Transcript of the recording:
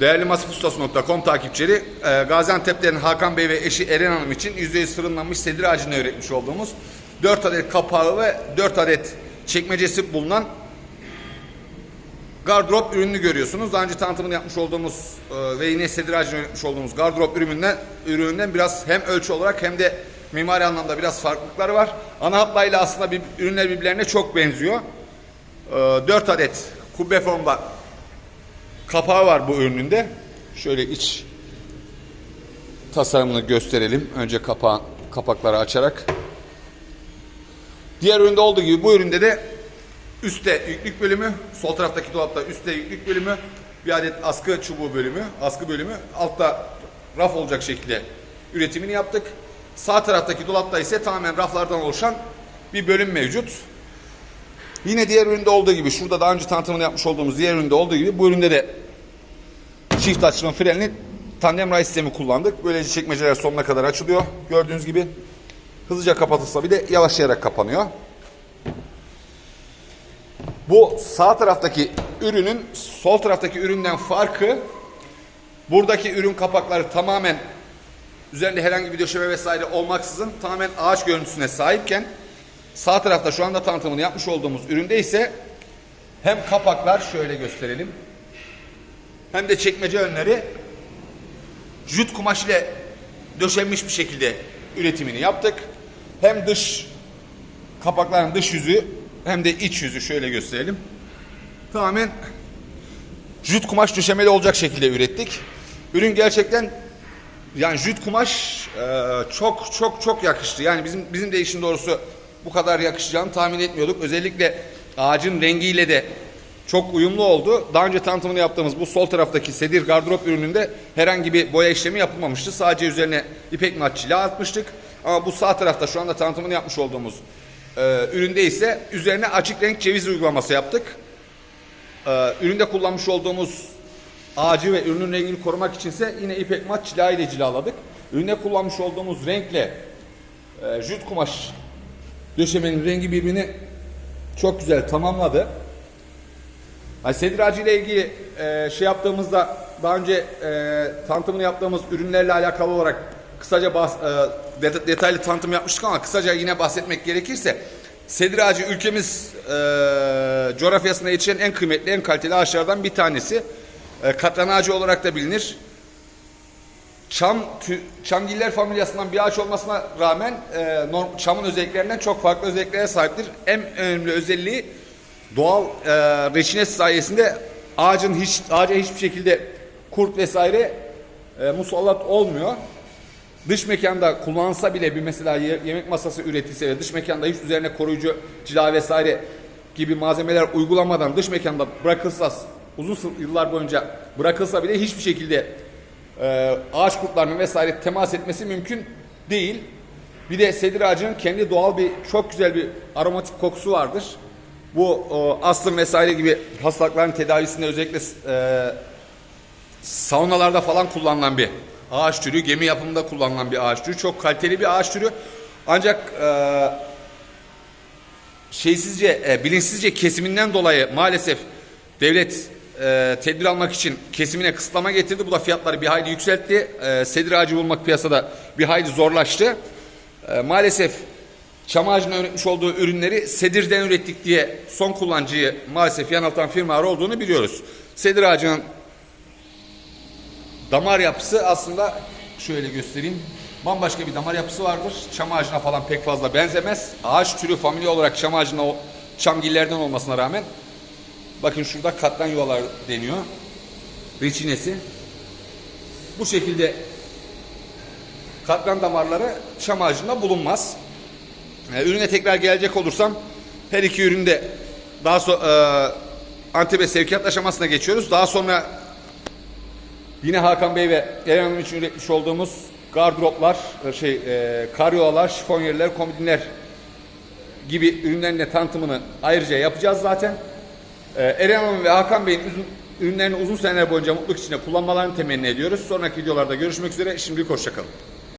Değerli masifustas.com takipçileri, e, Gaziantep'ten Hakan Bey ve eşi Eren Hanım için %100 fırınlanmış sedir ağacını öğretmiş olduğumuz 4 adet kapağı ve 4 adet çekmecesi bulunan gardırop ürününü görüyorsunuz. Daha önce tanıtımını yapmış olduğumuz e, ve yine sedir ağacını öğretmiş olduğumuz gardırop ürününden, ürününden biraz hem ölçü olarak hem de mimari anlamda biraz farklılıkları var. Ana hatlarıyla aslında bir, ürünler birbirlerine çok benziyor. 4 adet kubbe formda kapağı var bu ürününde. Şöyle iç tasarımını gösterelim. Önce kapağı, kapakları açarak. Diğer üründe olduğu gibi bu üründe de üstte yüklük bölümü, sol taraftaki dolapta üstte yüklük bölümü, bir adet askı çubuğu bölümü, askı bölümü, altta raf olacak şekilde üretimini yaptık. Sağ taraftaki dolapta ise tamamen raflardan oluşan bir bölüm mevcut. Yine diğer üründe olduğu gibi, şurada daha önce tanıtımını yapmış olduğumuz diğer üründe olduğu gibi bu üründe de çift açılım frenli tandem ray sistemi kullandık. Böylece çekmeceler sonuna kadar açılıyor. Gördüğünüz gibi hızlıca kapatılsa bile yavaşlayarak kapanıyor. Bu sağ taraftaki ürünün sol taraftaki üründen farkı buradaki ürün kapakları tamamen üzerinde herhangi bir döşeme vesaire olmaksızın tamamen ağaç görüntüsüne sahipken sağ tarafta şu anda tanıtımını yapmış olduğumuz üründe ise hem kapaklar şöyle gösterelim hem de çekmece önleri jüt kumaş ile döşenmiş bir şekilde üretimini yaptık. Hem dış kapakların dış yüzü hem de iç yüzü şöyle gösterelim. Tamamen jüt kumaş döşemeli olacak şekilde ürettik. Ürün gerçekten yani jüt kumaş e, çok çok çok yakıştı. Yani bizim bizim de işin doğrusu bu kadar yakışacağını tahmin etmiyorduk. Özellikle ağacın rengiyle de çok uyumlu oldu. Daha önce tanıtımını yaptığımız bu sol taraftaki sedir gardırop ürününde herhangi bir boya işlemi yapılmamıştı. Sadece üzerine ipek mat çila atmıştık. Ama bu sağ tarafta şu anda tanıtımını yapmış olduğumuz e, üründe ise üzerine açık renk ceviz uygulaması yaptık. E, üründe kullanmış olduğumuz ağacı ve ürünün rengini korumak içinse yine ipek mat çila ile cilaladık. Üründe kullanmış olduğumuz renkle e, jüt kumaş döşemenin rengi birbirini çok güzel tamamladı. Yani sedir ağacı ile ilgili e, şey yaptığımızda daha önce e, tanıtımını yaptığımız ürünlerle alakalı olarak kısaca bahs, e, det- detaylı tanıtım yapmıştık ama kısaca yine bahsetmek gerekirse sedir ağacı ülkemiz e, coğrafyasında yetişen en kıymetli, en kaliteli ağaçlardan bir tanesi. E, katran ağacı olarak da bilinir. Çam, tü, çamgiller familyasından bir ağaç olmasına rağmen e, norm, çamın özelliklerinden çok farklı özelliklere sahiptir. En önemli özelliği doğal e, reçinesi sayesinde ağacın hiç ağaca hiçbir şekilde kurt vesaire e, musallat olmuyor. Dış mekanda kullansa bile bir mesela ye- yemek masası üretilse ve dış mekanda hiç üzerine koruyucu cila vesaire gibi malzemeler uygulamadan dış mekanda bırakılsa uzun yıllar boyunca bırakılsa bile hiçbir şekilde e, ağaç kurtlarının vesaire temas etmesi mümkün değil. Bir de sedir ağacının kendi doğal bir çok güzel bir aromatik kokusu vardır. Bu o, astım vesaire gibi hastalıkların tedavisinde özellikle e, saunalarda falan kullanılan bir ağaç türü, gemi yapımında kullanılan bir ağaç türü. Çok kaliteli bir ağaç türü. Ancak e, şeysizce, e, bilinçsizce kesiminden dolayı maalesef devlet e, tedbir almak için kesimine kısıtlama getirdi. Bu da fiyatları bir hayli yükseltti. E, sedir ağacı bulmak piyasada bir hayli zorlaştı. E, maalesef çam ağacına üretmiş olduğu ürünleri sedirden ürettik diye son kullanıcıyı maalesef yanıltan firmalar olduğunu biliyoruz. Sedir ağacının damar yapısı aslında şöyle göstereyim. Bambaşka bir damar yapısı vardır. Çam ağacına falan pek fazla benzemez. Ağaç türü familya olarak çam ağacına çamgillerden olmasına rağmen bakın şurada katran yuvalar deniyor. Reçinesi. Bu şekilde katran damarları çam ağacında bulunmaz. E, ürüne tekrar gelecek olursam her iki üründe daha sonra e, Antep'e sevkiyat aşamasına geçiyoruz. Daha sonra Yine Hakan Bey ve Eren Hanım için üretmiş olduğumuz gardıroplar, şey, e, karyolar, şifonyerler, komodinler gibi ürünlerin de tanıtımını ayrıca yapacağız zaten. E, Eren Hanım ve Hakan Bey'in uzun, ürünlerini uzun seneler boyunca mutluluk içinde kullanmalarını temenni ediyoruz. Sonraki videolarda görüşmek üzere. Şimdilik hoşçakalın.